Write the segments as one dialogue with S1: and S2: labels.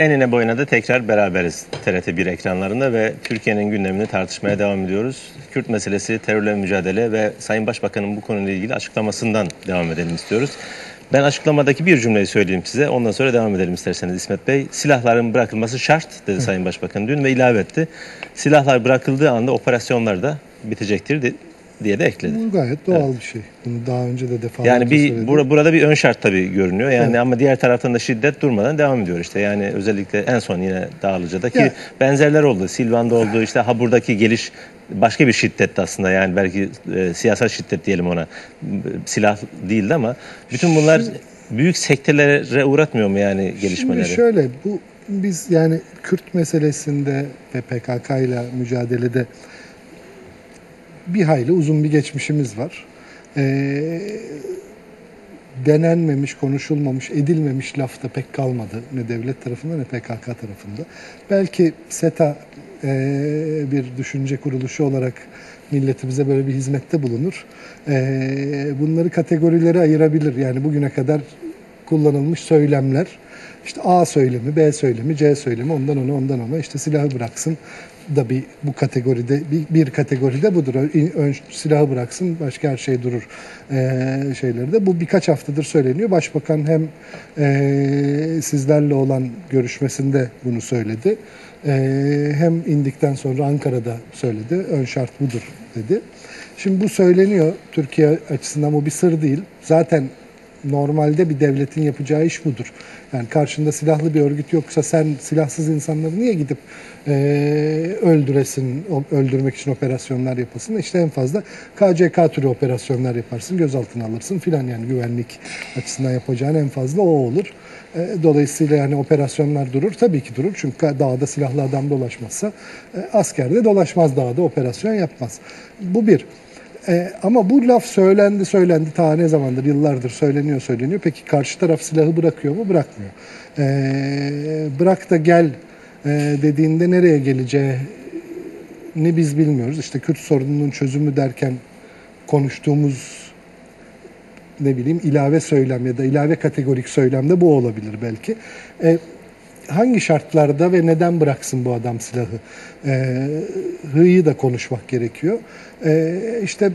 S1: Enine boyuna da tekrar beraberiz TRT1 ekranlarında ve Türkiye'nin gündemini tartışmaya devam ediyoruz. Kürt meselesi, terörle mücadele ve Sayın Başbakan'ın bu konuyla ilgili açıklamasından devam edelim istiyoruz. Ben açıklamadaki bir cümleyi söyleyeyim size. Ondan sonra devam edelim isterseniz İsmet Bey. Silahların bırakılması şart dedi Hı. Sayın Başbakan dün ve ilave etti. Silahlar bırakıldığı anda operasyonlar da bitecektir diye de ekledi.
S2: Bu gayet doğal evet. bir şey. Bunu daha önce de defalarca
S1: Yani bir bura, burada bir ön şart tabii görünüyor. Yani evet. ama diğer taraftan da şiddet durmadan devam ediyor işte. Yani özellikle en son yine Dağlıca'daki yani, benzerler oldu. Silvan'da oldu. işte ha buradaki geliş başka bir şiddetti aslında. Yani belki e, siyasal şiddet diyelim ona. Silah değildi ama bütün bunlar şimdi, büyük sektelere uğratmıyor mu yani gelişmeleri?
S2: Şimdi şöyle bu biz yani Kürt meselesinde ve PKK ile mücadelede bir hayli uzun bir geçmişimiz var. Ee, denenmemiş, konuşulmamış, edilmemiş laf da pek kalmadı. Ne devlet tarafında ne PKK tarafında. Belki SETA e, bir düşünce kuruluşu olarak milletimize böyle bir hizmette bulunur. E, bunları kategorilere ayırabilir. Yani bugüne kadar kullanılmış söylemler. İşte A söylemi, B söylemi, C söylemi, ondan ona, ondan ona işte silahı bıraksın, da bir bu kategoride bir, bir kategoride budur. Ön, silahı bıraksın başka her şey durur e, şeyleri de. Bu birkaç haftadır söyleniyor. Başbakan hem e, sizlerle olan görüşmesinde bunu söyledi. E, hem indikten sonra Ankara'da söyledi. Ön şart budur dedi. Şimdi bu söyleniyor Türkiye açısından bu bir sır değil. Zaten normalde bir devletin yapacağı iş budur. Yani karşında silahlı bir örgüt yoksa sen silahsız insanları niye gidip e, öldüresin, öldürmek için operasyonlar yapasın? İşte en fazla KCK türü operasyonlar yaparsın, gözaltına alırsın filan yani güvenlik açısından yapacağın en fazla o olur. E, dolayısıyla yani operasyonlar durur. Tabii ki durur. Çünkü dağda silahlı adam dolaşmazsa e, asker de dolaşmaz dağda operasyon yapmaz. Bu bir. E, ama bu laf söylendi söylendi ta ne zamandır yıllardır söyleniyor söyleniyor. Peki karşı taraf silahı bırakıyor mu? Bırakmıyor. E, bırak da gel e, dediğinde nereye geleceğini biz bilmiyoruz. İşte Kürt sorununun çözümü derken konuştuğumuz ne bileyim ilave söylem ya da ilave kategorik söylemde bu olabilir belki. E, hangi şartlarda ve neden bıraksın bu adam silahı? E, hıyı da konuşmak gerekiyor. E, işte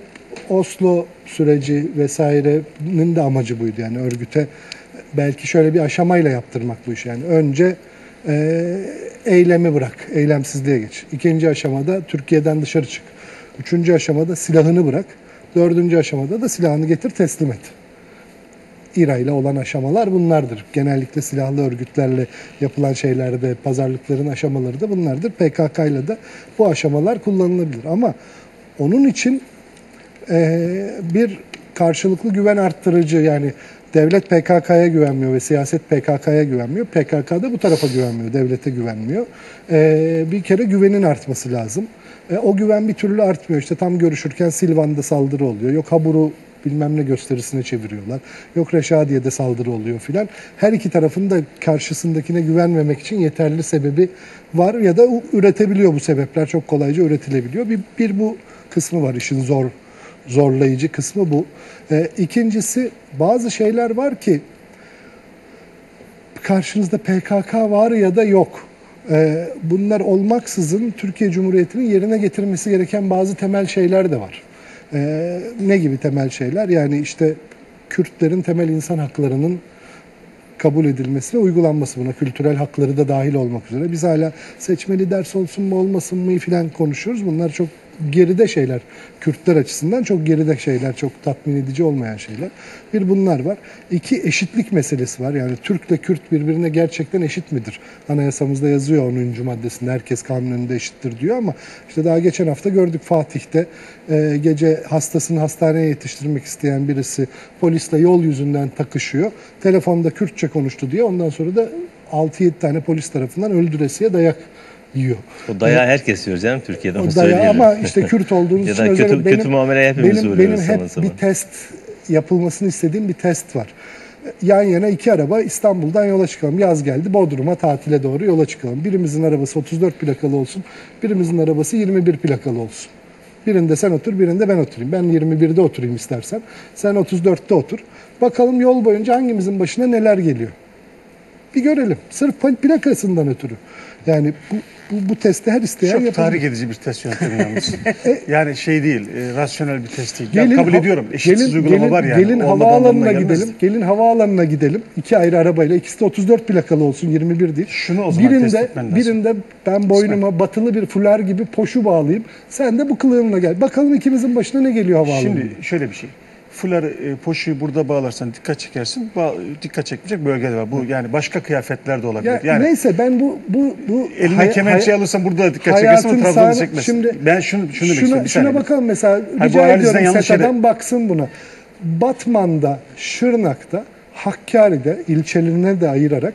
S2: Oslo süreci vesairenin de amacı buydu. Yani örgüte belki şöyle bir aşamayla yaptırmak bu iş. Yani önce e, eylemi bırak, eylemsizliğe geç. İkinci aşamada Türkiye'den dışarı çık. Üçüncü aşamada silahını bırak. Dördüncü aşamada da silahını getir teslim et. İRA ile olan aşamalar bunlardır. Genellikle silahlı örgütlerle yapılan şeylerde, pazarlıkların aşamaları da bunlardır. PKK ile de bu aşamalar kullanılabilir. Ama onun için e, bir karşılıklı güven arttırıcı yani devlet PKK'ya güvenmiyor ve siyaset PKK'ya güvenmiyor. PKK da bu tarafa güvenmiyor, devlete güvenmiyor. E, bir kere güvenin artması lazım. E, o güven bir türlü artmıyor. İşte tam görüşürken Silvan'da saldırı oluyor. Yok Haburu bilmem ne gösterisine çeviriyorlar. Yok Reşadiye'de saldırı oluyor filan. Her iki tarafın da karşısındakine güvenmemek için yeterli sebebi var ya da üretebiliyor bu sebepler çok kolayca üretilebiliyor. Bir, bir bu kısmı var işin zor zorlayıcı kısmı bu. E, ikincisi bazı şeyler var ki karşınızda PKK var ya da yok. E, bunlar olmaksızın Türkiye Cumhuriyeti'nin yerine getirmesi gereken bazı temel şeyler de var. E, ne gibi temel şeyler? Yani işte Kürtlerin temel insan haklarının kabul edilmesi ve uygulanması buna kültürel hakları da dahil olmak üzere. Biz hala seçmeli ders olsun mu olmasın mı filan konuşuyoruz. Bunlar çok geride şeyler. Kürtler açısından çok geride şeyler, çok tatmin edici olmayan şeyler. Bir bunlar var. İki eşitlik meselesi var. Yani Türk'le Kürt birbirine gerçekten eşit midir? Anayasamızda yazıyor 10. maddesinde herkes kanun önünde eşittir diyor ama işte daha geçen hafta gördük Fatih'te e, gece hastasını hastaneye yetiştirmek isteyen birisi polisle yol yüzünden takışıyor. Telefonda Kürtçe konuştu diye ondan sonra da 6-7 tane polis tarafından öldüresiye dayak yiyor.
S1: O dayağı herkes yiyor canım Türkiye'de onu söyleyelim.
S2: Ama işte Kürt olduğunuz
S1: için kötü, benim, kötü muamele hepimiz
S2: benim, benim hep bir test yapılmasını istediğim bir test var. Yan yana iki araba İstanbul'dan yola çıkalım. Yaz geldi Bodrum'a tatile doğru yola çıkalım. Birimizin arabası 34 plakalı olsun. Birimizin arabası 21 plakalı olsun. Birinde sen otur, birinde ben oturayım. Ben 21'de oturayım istersen. Sen 34'te otur. Bakalım yol boyunca hangimizin başına neler geliyor. Bir görelim. Sırf pl- plakasından ötürü. Yani bu, bu, bu testi her isteyen
S3: Çok
S2: yapabilir.
S3: tahrik edici bir test yöntemi yalnız. yani şey değil, e, rasyonel bir test değil. Ya
S2: Gelin
S3: kabul
S2: ha-
S3: ediyorum. Eşitsiz
S2: gelin-
S3: uygulama
S2: gelin-
S3: var yani.
S2: Gelin havaalanına gidelim. Gelin havaalanına gidelim. İki ayrı arabayla. İkisi de 34 plakalı olsun 21 değil.
S3: Şunu o zaman test
S2: birinde,
S3: etmen lazım.
S2: birinde ben boynuma batılı bir fular gibi poşu bağlayayım. Sen de bu kılığınla gel. Bakalım ikimizin başına ne geliyor havaalanında.
S3: Şimdi şöyle bir şey. Fuları, e, poşuyu burada bağlarsan dikkat çekersin. Ba- dikkat çekmeyecek bölgeler var. Bu yani başka kıyafetler de olabilir.
S2: ya
S3: yani
S2: neyse ben bu bu bu
S3: eline
S2: hay-
S3: kemençe
S2: hay-
S3: alırsan burada dikkat çekersin ama Trabzon'da çekmezsin.
S2: Şimdi
S3: ben şunu şunu
S2: şuna,
S3: istiyorum. Bir
S2: şuna
S3: saniye.
S2: bakalım mesela
S3: bu
S2: rica ediyorum SETA'dan
S3: yere-
S2: baksın buna. Batman'da, Şırnak'ta, Hakkari'de ilçelerine de ayırarak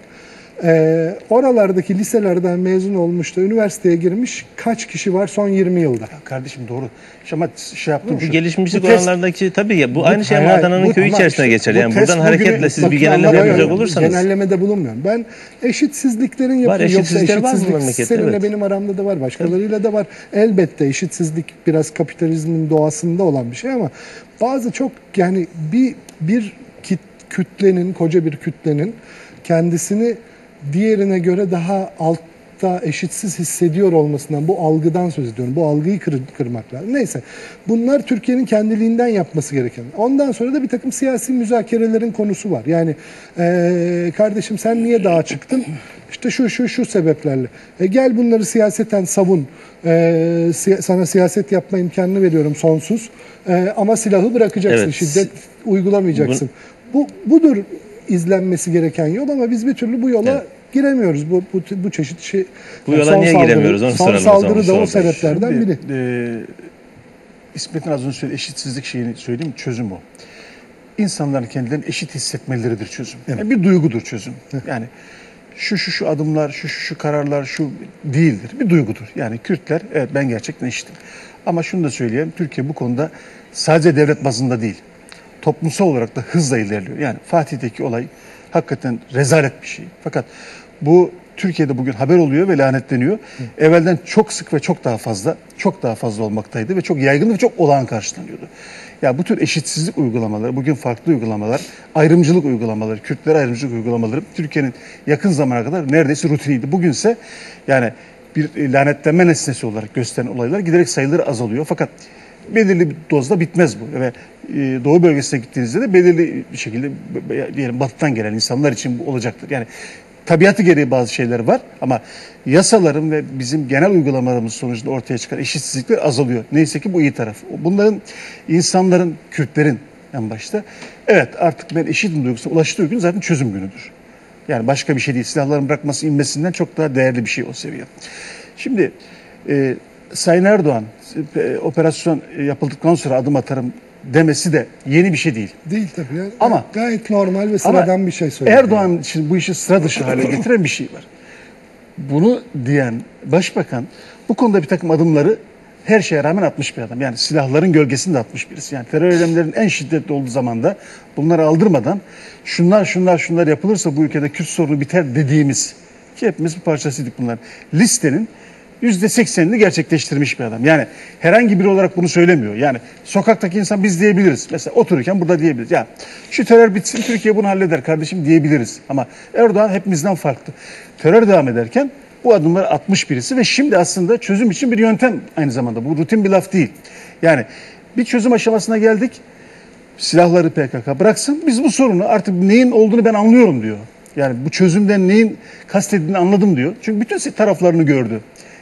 S2: e, oralardaki liselerden mezun olmuş da üniversiteye girmiş kaç kişi var son 20 yılda?
S3: Kardeşim doğru. Şu Ama şey yaptım
S1: Bu
S3: şu.
S1: gelişmişlik
S3: Bu test-
S1: oranlarındaki tabii ya bu aynı şey ama Adana'nın
S2: bu-
S1: köyü
S2: ama
S1: içerisinde
S2: işte
S1: geçer.
S3: bu
S1: Yani
S3: test
S1: buradan hareketle siz bir genelleme yapacak olursanız.
S2: Genellemede bulunmuyorum. Ben eşitsizliklerin
S1: eşitsizlikler var bu
S2: eşitsizlik
S1: memlekette,
S2: seninle
S1: evet.
S2: benim aramda da var. Başkalarıyla da var. Elbette eşitsizlik biraz kapitalizmin doğasında olan bir şey ama bazı çok yani bir bir kit, kütlenin, koca bir kütlenin kendisini diğerine göre daha altta eşitsiz hissediyor olmasından bu algıdan söz ediyorum. Bu algıyı kır, kırmak lazım. Neyse bunlar Türkiye'nin kendiliğinden yapması gereken. Ondan sonra da bir takım siyasi müzakerelerin konusu var. Yani eee, kardeşim sen niye dağa çıktın? İşte şu şu şu sebeplerle. E, gel bunları siyaseten savun. Eee, siya- sana siyaset yapma imkanını veriyorum sonsuz. Eee, ama silahı bırakacaksın.
S1: Evet.
S2: Şiddet uygulamayacaksın. Bu budur izlenmesi gereken yol ama biz bir türlü bu yola
S1: Evet.
S2: giremiyoruz. Bu bu, bu çeşit şey.
S1: Bu yola niye giremiyoruz? Onu
S2: son
S1: soralım
S2: saldırı da o sebeplerden
S3: Şimdi,
S2: biri.
S3: e, İsmet'in az önce söylediği eşitsizlik şeyini söyleyeyim çözüm o. İnsanların kendilerini eşit hissetmeleridir çözüm. Yani bir duygudur çözüm. Yani şu şu şu adımlar, şu şu şu kararlar şu değildir. Bir duygudur. Yani Kürtler evet ben gerçekten eşitim. Ama şunu da söyleyeyim. Türkiye bu konuda sadece devlet bazında değil. Toplumsal olarak da hızla ilerliyor. Yani Fatih'teki olay hakikaten rezalet bir şey. Fakat bu Türkiye'de bugün haber oluyor ve lanetleniyor. Evvelden çok sık ve çok daha fazla, çok daha fazla olmaktaydı ve çok yaygın ve çok olağan karşılanıyordu. Ya bu tür eşitsizlik uygulamaları, bugün farklı uygulamalar, ayrımcılık uygulamaları, Kürtler ayrımcılık uygulamaları Türkiye'nin yakın zamana kadar neredeyse rutiniydi. Bugünse yani bir e, lanetlenme nesnesi olarak gösteren olaylar giderek sayıları azalıyor. Fakat belirli bir dozda bitmez bu. Ve e, doğu bölgesine gittiğinizde de belirli bir şekilde diyelim batıdan gelen insanlar için bu olacaktır. Yani tabiatı gereği bazı şeyler var ama yasaların ve bizim genel uygulamalarımız sonucunda ortaya çıkan eşitsizlikler azalıyor. Neyse ki bu iyi taraf. Bunların insanların, Kürtlerin en başta evet artık ben eşitim duygusuna ulaştığı gün zaten çözüm günüdür. Yani başka bir şey değil. Silahların bırakması inmesinden çok daha değerli bir şey o seviye. Şimdi e, Sayın Erdoğan e, operasyon yapıldıktan sonra adım atarım demesi de yeni bir şey değil.
S2: Değil tabii. ya.
S3: Ama-
S2: gayet normal ve sıradan bir şey söyledi.
S3: Erdoğan için bu işi sıra dışı hale getiren bir şey var. Bunu diyen başbakan bu konuda bir takım adımları her şeye rağmen atmış bir adam. Yani silahların gölgesinde atmış birisi. Yani terör eylemlerinin en şiddetli olduğu zamanda bunları aldırmadan şunlar şunlar şunlar yapılırsa bu ülkede Kürt sorunu biter dediğimiz ki hepimiz bir parçasıydık bunlar. Listenin yüzde seksenini gerçekleştirmiş bir adam. Yani herhangi biri olarak bunu söylemiyor. Yani sokaktaki insan biz diyebiliriz. Mesela otururken burada diyebiliriz. Ya şu terör bitsin Türkiye bunu halleder kardeşim diyebiliriz. Ama Erdoğan hepimizden farklı. Terör devam ederken bu adımları atmış birisi ve şimdi aslında çözüm için bir yöntem aynı zamanda. Bu rutin bir laf değil. Yani bir çözüm aşamasına geldik. Silahları PKK bıraksın. Biz bu sorunu artık neyin olduğunu ben anlıyorum diyor. Yani bu çözümden neyin kastedildiğini anladım diyor. Çünkü bütün taraflarını gördü.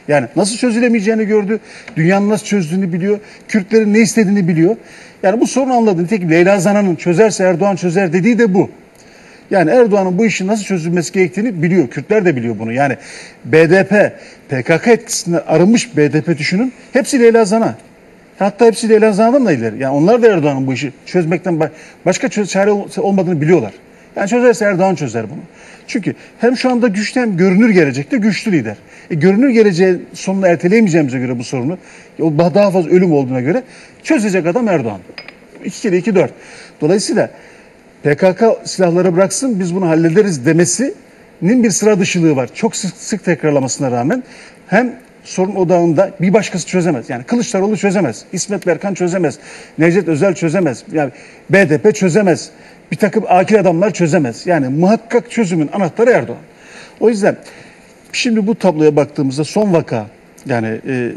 S3: Yani nasıl çözülemeyeceğini gördü. Dünyanın nasıl çözdüğünü biliyor. Kürtlerin ne istediğini biliyor. Yani bu sorunu anladı. Nitekim Leyla Zana'nın çözerse Erdoğan çözer dediği de bu. Yani Erdoğan'ın bu işin nasıl çözülmesi gerektiğini biliyor. Kürtler de biliyor bunu. Yani BDP, PKK etkisinden arınmış BDP düşünün. Hepsi Leyla Zana. Hatta hepsi Leyla Zana'dan da ileri. Yani onlar da Erdoğan'ın bu işi çözmekten ba- başka çare ol- olmadığını biliyorlar. Yani çözerse Erdoğan çözer bunu. Çünkü hem şu anda güçlü hem görünür gelecekte güçlü lider. E, görünür geleceği sonunu erteleyemeyeceğimize göre bu sorunu, daha fazla ölüm olduğuna göre çözecek adam Erdoğan. 2 kere 2 4. Dolayısıyla PKK silahları bıraksın biz bunu hallederiz demesinin bir sıra dışılığı var. Çok sık, sık tekrarlamasına rağmen hem sorun odağında bir başkası çözemez. Yani Kılıçdaroğlu çözemez. İsmet Berkan çözemez. Necdet Özel çözemez. Yani BDP çözemez. Bir takım akil adamlar çözemez. Yani muhakkak çözümün anahtarı Erdoğan. O yüzden şimdi bu tabloya baktığımızda son vaka yani e,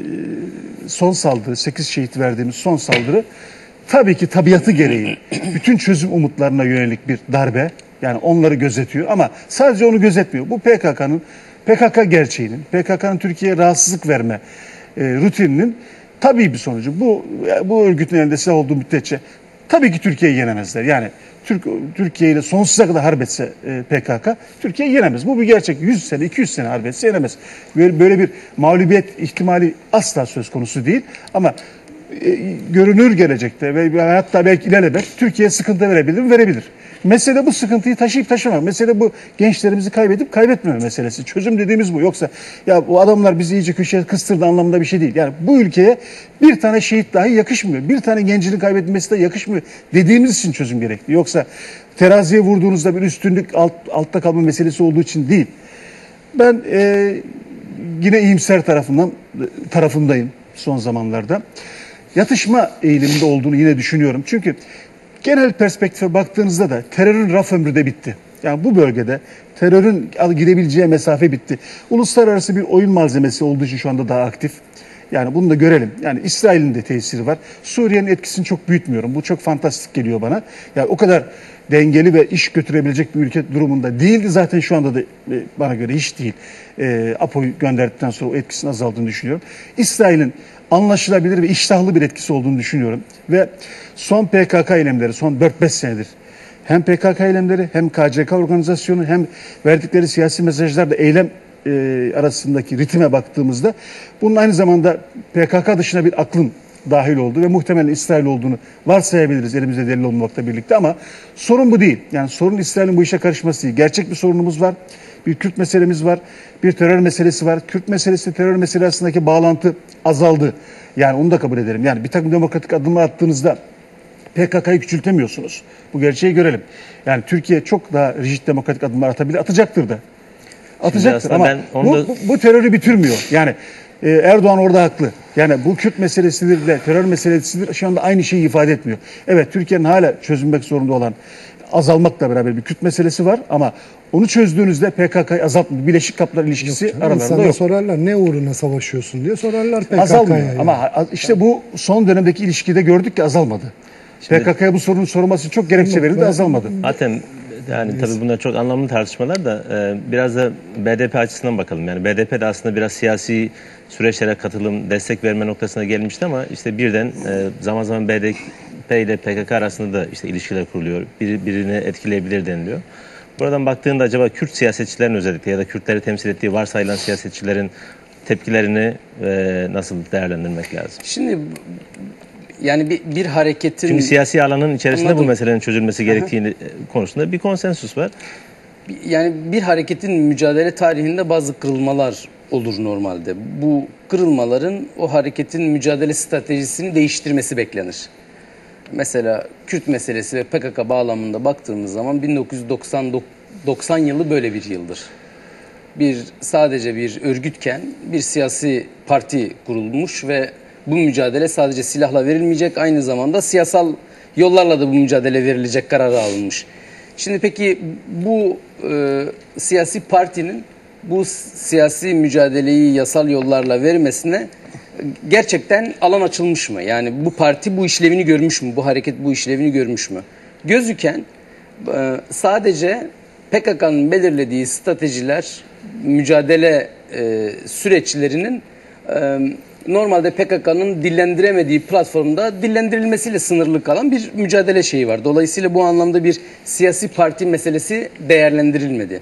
S3: son saldırı 8 şehit verdiğimiz son saldırı tabii ki tabiatı gereği bütün çözüm umutlarına yönelik bir darbe. Yani onları gözetiyor ama sadece onu gözetmiyor. Bu PKK'nın PKK gerçeğinin, PKK'nın Türkiye'ye rahatsızlık verme e, rutininin tabii bir sonucu. Bu bu örgütün elinde silah olduğu müddetçe tabii ki Türkiye'yi yenemezler. Yani Türk, Türkiye ile sonsuza kadar harp etse e, PKK, Türkiye yenemez. Bu bir gerçek. 100 sene, 200 sene harp etse yenemez. Böyle, böyle bir mağlubiyet ihtimali asla söz konusu değil. Ama e, görünür gelecekte ve hatta belki ilelebet Türkiye sıkıntı verebilir mi? Verebilir. Mesele bu sıkıntıyı taşıyıp taşımak. Mesele bu gençlerimizi kaybedip kaybetmeme meselesi. Çözüm dediğimiz bu. Yoksa ya bu adamlar bizi iyice köşeye kıstırdı anlamında bir şey değil. Yani bu ülkeye bir tane şehit dahi yakışmıyor. Bir tane gencinin kaybedilmesi de yakışmıyor dediğimiz için çözüm gerekli. Yoksa teraziye vurduğunuzda bir üstünlük alt, altta kalma meselesi olduğu için değil. Ben e, yine iyimser tarafından tarafındayım son zamanlarda. Yatışma eğiliminde olduğunu yine düşünüyorum. Çünkü genel perspektife baktığınızda da terörün raf ömrü de bitti. Yani bu bölgede terörün girebileceği mesafe bitti. Uluslararası bir oyun malzemesi olduğu için şu anda daha aktif. Yani bunu da görelim. Yani İsrail'in de tesiri var. Suriye'nin etkisini çok büyütmüyorum. Bu çok fantastik geliyor bana. Yani o kadar dengeli ve iş götürebilecek bir ülke durumunda değildi. Zaten şu anda da e, bana göre hiç değil. E, APO'yu gönderdikten sonra o etkisinin azaldığını düşünüyorum. İsrail'in anlaşılabilir ve iştahlı bir etkisi olduğunu düşünüyorum. Ve son PKK eylemleri, son 4-5 senedir hem PKK eylemleri hem KCK organizasyonu hem verdikleri siyasi mesajlarda eylem e, arasındaki ritme baktığımızda bunun aynı zamanda PKK dışına bir aklın dahil olduğu ve muhtemelen İsrail olduğunu varsayabiliriz elimizde delil olmamakla birlikte ama sorun bu değil. Yani sorun İsrail'in bu işe karışması değil. Gerçek bir sorunumuz var. Bir Kürt meselemiz var. Bir terör meselesi var. Kürt meselesi terör meselesi arasındaki bağlantı azaldı. Yani onu da kabul ederim. Yani bir takım demokratik adımlar attığınızda PKK'yı küçültemiyorsunuz. Bu gerçeği görelim. Yani Türkiye çok daha rigid demokratik adımlar atabilir, atacaktır da. Atacaktır ama ben bu, da... bu, bu terörü bitirmiyor. Yani e, Erdoğan orada haklı. Yani bu Kürt meselesidir de terör meselesidir şu anda aynı şeyi ifade etmiyor. Evet Türkiye'nin hala çözülmek zorunda olan azalmakla beraber bir Kürt meselesi var ama onu çözdüğünüzde PKK'yı azaltmıyor. Birleşik Kaplar ilişkisi yok, aralarında İnsanlar yok.
S2: sorarlar ne uğruna savaşıyorsun diye sorarlar PKK'ya.
S3: Azalmıyor yani. ama işte bu son dönemdeki ilişkide gördük ki azalmadı. PKK'ya bu sorunun sorulması çok gerekçe verildi azalmadı.
S1: Zaten yani tabii bunlar çok anlamlı tartışmalar da e, biraz da BDP açısından bakalım. Yani BDP de aslında biraz siyasi süreçlere katılım, destek verme noktasına gelmişti ama işte birden e, zaman zaman BDP ile PKK arasında da işte ilişkiler kuruluyor. Bir, birini etkileyebilir deniliyor. Buradan baktığında acaba Kürt siyasetçilerin özellikle ya da Kürtleri temsil ettiği varsayılan siyasetçilerin tepkilerini e, nasıl değerlendirmek lazım?
S4: Şimdi yani bir, bir hareketin...
S1: Çünkü siyasi alanın içerisinde Anladım. bu meselenin çözülmesi gerektiğini Aha. konusunda bir konsensus var.
S4: Yani bir hareketin mücadele tarihinde bazı kırılmalar olur normalde. Bu kırılmaların o hareketin mücadele stratejisini değiştirmesi beklenir. Mesela Kürt meselesi ve PKK bağlamında baktığımız zaman 1990 yılı böyle bir yıldır. Bir sadece bir örgütken bir siyasi parti kurulmuş ve bu mücadele sadece silahla verilmeyecek aynı zamanda siyasal yollarla da bu mücadele verilecek kararı alınmış. Şimdi peki bu e, siyasi partinin bu siyasi mücadeleyi yasal yollarla vermesine gerçekten alan açılmış mı? Yani bu parti bu işlevini görmüş mü? Bu hareket bu işlevini görmüş mü? Gözüken e, sadece PKK'nın belirlediği stratejiler, mücadele e, süreçlerinin e, normalde PKK'nın dillendiremediği platformda dillendirilmesiyle sınırlı kalan bir mücadele şeyi var. Dolayısıyla bu anlamda bir siyasi parti meselesi değerlendirilmedi.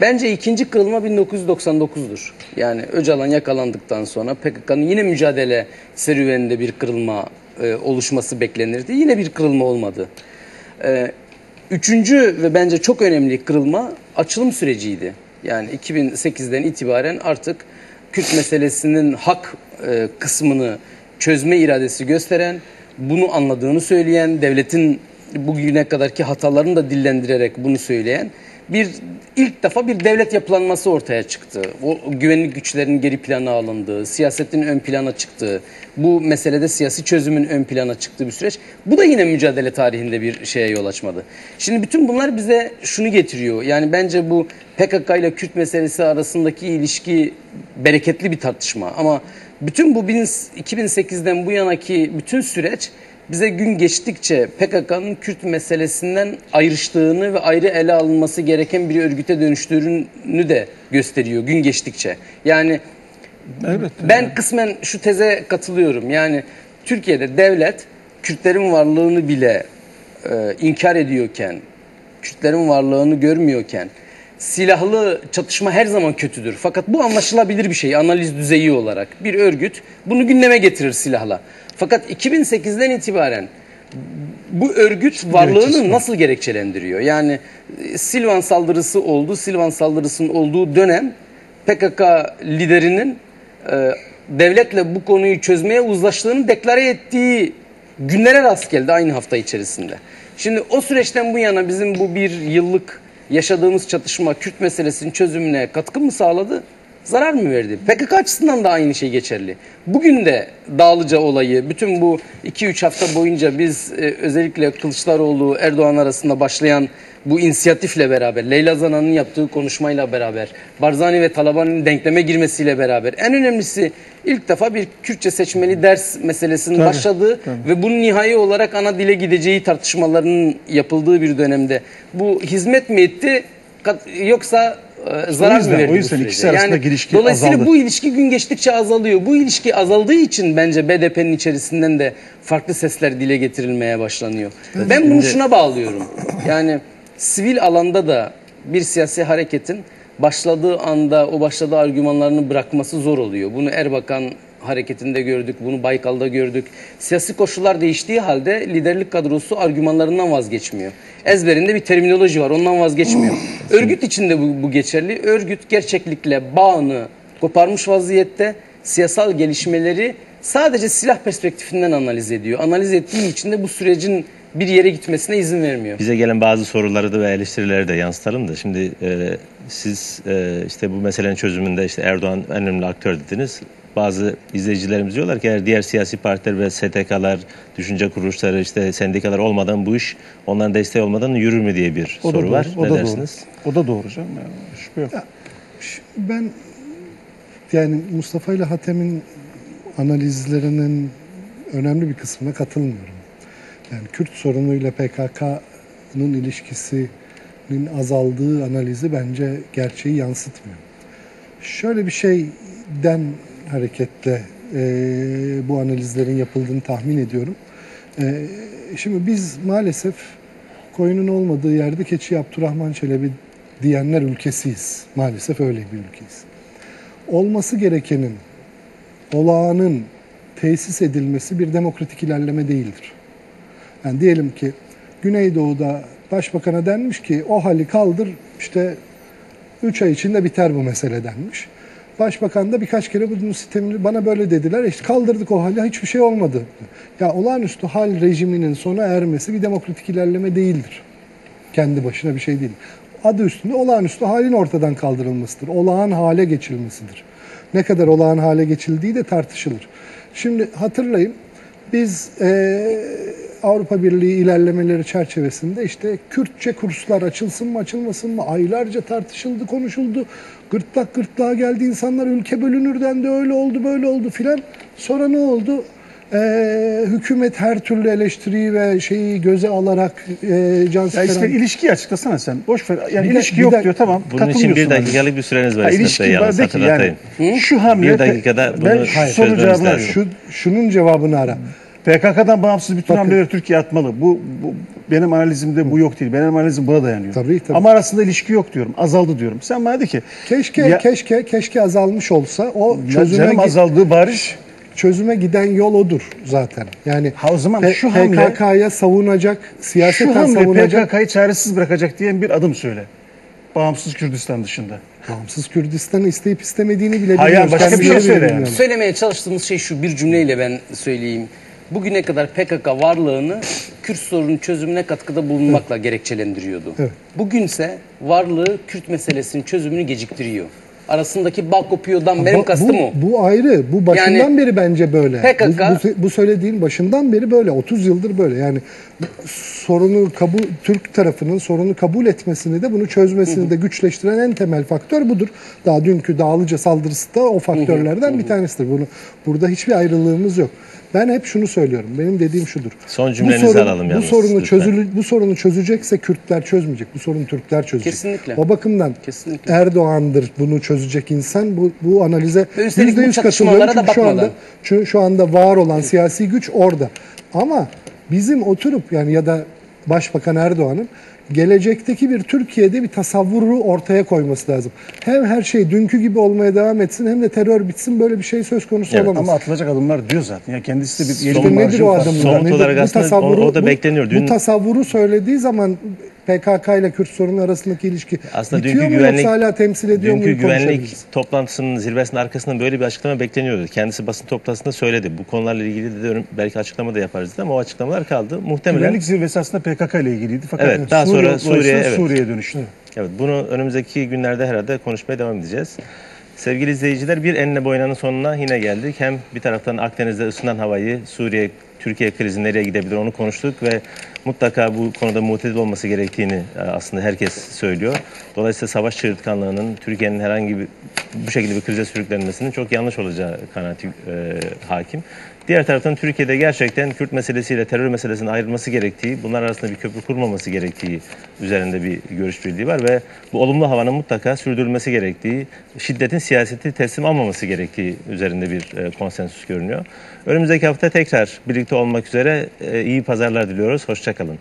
S4: Bence ikinci kırılma 1999'dur. Yani Öcalan yakalandıktan sonra PKK'nın yine mücadele serüveninde bir kırılma e, oluşması beklenirdi. Yine bir kırılma olmadı. E, üçüncü ve bence çok önemli kırılma açılım süreciydi. Yani 2008'den itibaren artık Kürt meselesinin hak e, kısmını çözme iradesi gösteren, bunu anladığını söyleyen, devletin bugüne kadarki hatalarını da dillendirerek bunu söyleyen bir ilk defa bir devlet yapılanması ortaya çıktı. O güvenlik güçlerinin geri plana alındığı, siyasetin ön plana çıktığı, bu meselede siyasi çözümün ön plana çıktığı bir süreç. Bu da yine mücadele tarihinde bir şeye yol açmadı. Şimdi bütün bunlar bize şunu getiriyor. Yani bence bu PKK ile Kürt meselesi arasındaki ilişki bereketli bir tartışma ama bütün bu 2008'den bu yanaki bütün süreç bize gün geçtikçe PKK'nın Kürt meselesinden ayrıştığını ve ayrı ele alınması gereken bir örgüte dönüştüğünü de gösteriyor gün geçtikçe. Yani
S3: Evet.
S4: ben kısmen şu teze katılıyorum. Yani Türkiye'de devlet Kürtlerin varlığını bile e, inkar ediyorken, Kürtlerin varlığını görmüyorken silahlı çatışma her zaman kötüdür. Fakat bu anlaşılabilir bir şey analiz düzeyi olarak. Bir örgüt bunu gündeme getirir silahla. Fakat 2008'den itibaren bu örgüt varlığını nasıl gerekçelendiriyor? Yani e, Silvan saldırısı oldu. Silvan saldırısının olduğu dönem PKK liderinin e, devletle bu konuyu çözmeye uzlaştığını deklare ettiği günlere rast geldi aynı hafta içerisinde. Şimdi o süreçten bu yana bizim bu bir yıllık yaşadığımız çatışma Kürt meselesinin çözümüne katkı mı sağladı? Zarar mı verdi? PKK açısından da aynı şey geçerli. Bugün de Dağlıca olayı, bütün bu 2-3 hafta boyunca biz e, özellikle Kılıçdaroğlu, Erdoğan arasında başlayan bu inisiyatifle beraber, Leyla Zana'nın yaptığı konuşmayla beraber, Barzani ve Taliban'ın denkleme girmesiyle beraber, en önemlisi ilk defa bir Kürtçe seçmeli ders meselesinin
S3: Tabii,
S4: başladığı ve bunun nihai olarak ana dile gideceği tartışmalarının yapıldığı bir dönemde. Bu hizmet mi etti yoksa e, zarar
S3: yüzden-
S4: mı verdi
S3: o
S4: bu
S3: yüzden
S4: sürece?
S3: ikisi arasındaki ilişki
S4: Dolayısıyla
S3: azaldı.
S4: bu ilişki gün geçtikçe azalıyor. Bu ilişki azaldığı için bence BDP'nin içerisinden de farklı sesler dile getirilmeye başlanıyor. Ben bunu şuna bağlıyorum. Yani sivil alanda da bir siyasi hareketin başladığı anda o başladığı argümanlarını bırakması zor oluyor. Bunu Erbakan hareketinde gördük, bunu Baykal'da gördük. Siyasi koşullar değiştiği halde liderlik kadrosu argümanlarından vazgeçmiyor. Ezberinde bir terminoloji var, ondan vazgeçmiyor. Örgüt içinde bu, bu geçerli. Örgüt gerçeklikle bağını koparmış vaziyette siyasal gelişmeleri sadece silah perspektifinden analiz ediyor. Analiz ettiği için de bu sürecin bir yere gitmesine izin vermiyor.
S1: Bize gelen bazı soruları da ve eleştirileri de yansıtalım da şimdi e, siz e, işte bu meselenin çözümünde işte Erdoğan en önemli aktör dediniz. Bazı izleyicilerimiz diyorlar ki eğer diğer siyasi partiler ve STK'lar, düşünce kuruluşları, işte sendikalar olmadan bu iş onların desteği olmadan yürür mü diye bir
S3: O da
S1: soru
S3: doğru.
S1: var.
S3: O
S1: ne
S3: da
S1: dersiniz?
S3: doğru. O da doğru canım. Yani, şüphe yok.
S2: Ş- Ben yani Mustafa ile Hatem'in analizlerinin önemli bir kısmına katılmıyorum. Yani Kürt sorunuyla PKK'nın ilişkisinin azaldığı analizi bence gerçeği yansıtmıyor. Şöyle bir şeyden hareketle e, bu analizlerin yapıldığını tahmin ediyorum. E, şimdi biz maalesef koyunun olmadığı yerde keçi Abdurrahman Çelebi diyenler ülkesiyiz. Maalesef öyle bir ülkeyiz. Olması gerekenin, olağanın tesis edilmesi bir demokratik ilerleme değildir. Yani diyelim ki Güneydoğu'da başbakana denmiş ki o hali kaldır işte 3 ay içinde biter bu mesele denmiş. Başbakan da birkaç kere bunun sistemini bana böyle dediler. İşte kaldırdık o hali hiçbir şey olmadı. Ya olağanüstü hal rejiminin sona ermesi bir demokratik ilerleme değildir. Kendi başına bir şey değil. Adı üstünde olağanüstü halin ortadan kaldırılmasıdır. Olağan hale geçilmesidir. Ne kadar olağan hale geçildiği de tartışılır. Şimdi hatırlayın biz eee, Avrupa Birliği ilerlemeleri çerçevesinde işte Kürtçe kurslar açılsın mı açılmasın mı aylarca tartışıldı konuşuldu. Gırtlak gırtlağa geldi insanlar ülke bölünür dendi öyle oldu böyle oldu filan. Sonra ne oldu? Eee, hükümet her türlü eleştiriyi ve şeyi göze alarak eee can
S3: Ya
S2: sıkıran...
S3: işte ilişkiyi açıklasana sen. Boş ver. Yani
S2: Bir de-
S3: ilişki
S2: bir
S3: yok
S2: de-
S3: diyor tamam.
S1: Bunun için bir
S3: katılmıyorsun
S1: dakikalık bir süreniz var
S3: Ha,
S1: İsmet
S3: ilişki
S1: Bey
S3: var
S1: yalnız
S3: de ki yani
S1: hatırlatayım.
S3: şu hamle
S1: Bir dakikada
S3: ben
S1: bunu
S3: sorunun
S1: çözmemiz
S3: cevabını
S1: lazım.
S3: arıyorum.
S2: Şu, şunun cevabını ara.
S3: PKK'dan bağımsız bütün
S2: Bakın.
S3: hamleleri Türkiye atmalı. Bu, bu benim analizimde bu yok değil. Benim analizim buna dayanıyor.
S2: Tabii, tabii.
S3: Ama arasında ilişki yok diyorum. Azaldı diyorum. Sen bana de ki
S2: Keşke
S3: Ya-
S2: keşke keşke azalmış olsa o çözüme
S3: canım azaldığı bariz.
S2: çözüme giden yol odur zaten. Yani
S3: Ha, o zaman
S2: P-
S3: şu hamle-
S2: PKK'ya savunacak,
S3: Şu
S2: siyaseten
S3: hamle
S2: savunacak
S3: PKK'yı çaresiz bırakacak diyen bir adım söyle. Bağımsız Kürdistan dışında.
S2: bağımsız Kürdistan'ı isteyip istemediğini bile
S3: Hayır,
S2: bilmiyoruz.
S3: başka bir şey söyle yani.
S4: Söylemeye çalıştığımız şey şu bir cümleyle ben söyleyeyim. Bugüne kadar PKK varlığını Kürt sorunun çözümüne katkıda bulunmakla gerekçelendiriyordu.
S2: Evet.
S4: Bugünse varlığı Kürt meselesinin çözümünü geciktiriyor. Arasındaki bağ kopuyordan benim kastım
S2: bu,
S4: o.
S2: Bu ayrı. Bu başından
S4: Yani
S2: beri bence böyle.
S4: PKK
S2: Bu, bu, bu söylediğin başından beri böyle. 30 yıldır böyle. Yani sorunu kabul Türk tarafının sorunu kabul etmesini de bunu çözmesini de güçleştiren en temel faktör budur. Daha dünkü Dağlıca saldırısı da o faktörlerden bir tanesidir. Bunu burada hiçbir ayrılığımız yok. Ben hep şunu söylüyorum. Benim dediğim şudur.
S1: Son
S2: Bu
S1: cümlenizi
S2: sorun-
S1: alalım
S2: Bu
S1: yalnız,
S2: sorunu
S1: lütfen.
S2: çözülü, bu sorunu çözecekse Kürtler çözmeyecek. Bu sorunu Türkler çözecek.
S4: Kesinlikle.
S2: O bakımdan
S4: Kesinlikle.
S2: Erdoğan'dır bunu çözecek insan. Bu, bu analize
S4: bu
S2: %100
S4: çatışmalara
S2: katılıyorum. Çünkü şu anda, şu, şu anda var olan siyasi güç orada. Ama bizim oturup yani ya da Başbakan Erdoğan'ın gelecekteki bir Türkiye'de bir tasavvuru ortaya koyması lazım. Hem her şey dünkü gibi olmaya devam etsin hem de terör bitsin böyle bir şey söz konusu
S1: Evet,
S2: olamaz.
S3: Ama atılacak adımlar diyor zaten. Ya kendisi de bir
S2: İşte
S3: yeni
S2: nedir o adımlar?
S1: Somut olarak
S2: Bu
S1: aslında
S2: tasavvuru-
S1: o- o da bekleniyor. Dün-
S2: Bu tasavvuru söylediği zaman PKK ile Kürt sorunu arasındaki ilişki
S1: Aslında
S2: bitiyor
S1: dünkü
S2: mu
S1: güvenlik
S2: yoksa hala temsil ediyor mu?
S1: dünkü güvenlik toplantısının zirvesinin arkasından böyle bir açıklama bekleniyordu. Kendisi basın toplantısında söyledi. Bu konularla ilgili de belki açıklama da yaparız dedi ama o açıklamalar kaldı. Muhtemelen
S3: Güvenlik zirvesi aslında PKK ile ilgiliydi. Fakat
S1: Evet, daha sonra
S3: dolayısıyla
S1: Suriye, evet.
S3: Suriye'ye dönüştü.
S1: Evet, bunu önümüzdeki günlerde herhalde konuşmaya devam edeceğiz. Sevgili izleyiciler bir enine boyunanın sonuna yine geldik. Hem bir taraftan Akdeniz'de ısınan havayı, Suriye, Türkiye krizi nereye gidebilir onu konuştuk ve mutlaka bu konuda muhtedil olması gerektiğini e, aslında herkes söylüyor. Dolayısıyla savaş çığırtkanlığının Türkiye'nin herhangi bir bu şekilde bir krize sürüklenmesinin çok yanlış olacağı kanaati e, hakim. Diğer taraftan Türkiye'de gerçekten Kürt meselesiyle terör meselesinin ayrılması gerektiği, bunlar arasında bir köprü kurmaması gerektiği üzerinde bir görüş birliği var ve bu olumlu havanın mutlaka sürdürülmesi gerektiği, şiddetin siyaseti teslim almaması gerektiği üzerinde bir e, konsensüs görünüyor. Önümüzdeki hafta tekrar birlikte olmak üzere e, iyi pazarlar diliyoruz. Hoşçakalın.